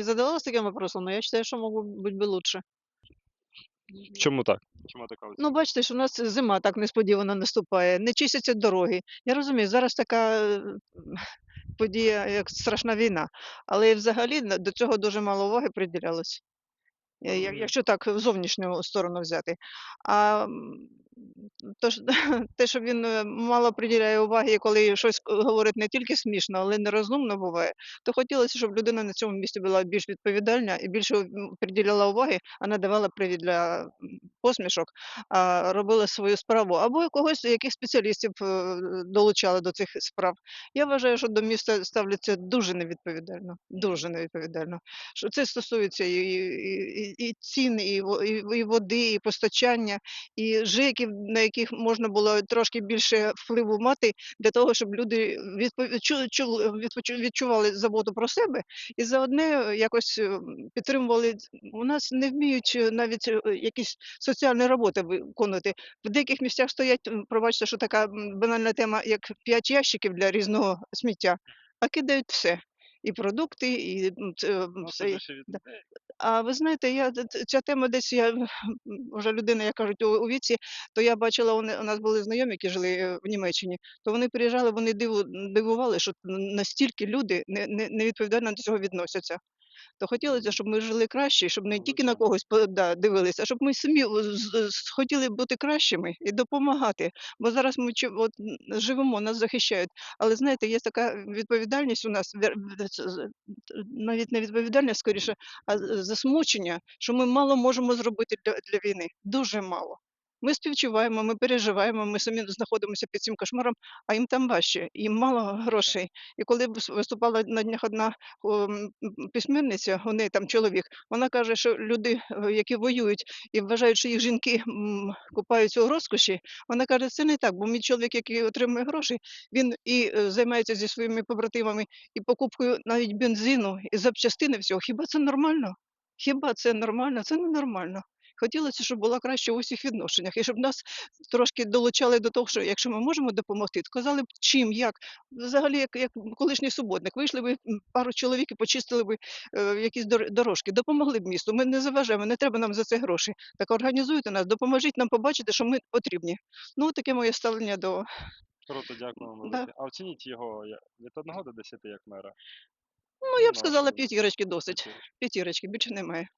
Не задавалась таким вопросом, но я считаю, что могло быть бы лучше. Чому так? Чому така оцінка? Ну, бачите, що у нас зима так несподівано наступає, не чистяться дороги. Я розумію, зараз така е, подія, як страшна війна, але взагалі на- до цього дуже мало уваги приділялось. Е, Розумію. Якщо так в зовнішню сторону взяти. А м, то ж, те, що він е, мало приділяє уваги, коли щось говорить не тільки смішно, але й нерозумно буває, то хотілося, щоб людина на цьому місці була більш відповідальна і більше приділяла уваги, а не давала привід для посмішок, а робила свою справу. Або когось, яких спеціалістів е, долучали до цих справ. Я вважаю, що до міста ставляться дуже невідповідально. Дуже невідповідально. Що це стосується і, і, і, цін, і, і, води, і постачання, і ЖЕКів, на яких можна було трошки більше впливу мати для того, щоб люди відчували заботу про себе і заодне якось підтримували. У нас не вміють е, навіть е, якісь соціальні роботи виконувати. В деяких місцях стоять, пробачте, що така банальна тема, як п'ять ящиків для різного сміття, а кидають все. І продукти, і це, Ну, все. від А ви знаєте, я ця тема десь я вже людина, як кажуть, у, у віці, то я бачила, вони у нас були знайомі, які жили е, в Німеччині. То вони приїжджали, вони диву, дивували, що настільки люди не, не, невідповідально до цього відносяться. То хотілося, щоб ми жили краще, щоб не тільки на когось да, дивилися, а щоб ми самі хотіли бути кращими і допомагати. Бо зараз ми чи- от, живемо, нас захищають. Але знаєте, є така відповідальність у нас, навіть не відповідальність, скоріше, а засмучення, що ми мало можемо зробити для, для війни. Дуже мало. Ми співчуваємо, ми переживаємо, ми самі знаходимося під цим кошмаром, а їм там важче, їм мало грошей. І коли вис- виступала на днях одна о, письменниця, у неї там чоловік, вона каже, що люди, е, які воюють і вважають, що їх жінки купаються у розкоші, вона каже, це не так, бо мій чоловік, який отримує гроші, він і е, займається зі своїми побратимами і покупкою навіть бензину і запчастини всього. Хіба це нормально? Хіба це нормально? Це ненормально. Хотілося, щоб була краще у всіх відношеннях, і щоб нас трошки долучали до того, що якщо ми можемо допомогти, то казали б чим, як. Взагалі, як, як колишній суботник, вийшли б пару чоловік і почистили б е, якісь дор- дорожки, допомогли б місту. Ми не заважаємо, не треба нам за це гроші. Так організуйте нас, допоможіть нам побачити, що ми потрібні. Ну, таке моє ставлення до Круто, дякуємо Да. А оцініть його від 1 до 10 як мера. ну, я б сказала, п'ятірочки досить. П'ятірочки, більше немає.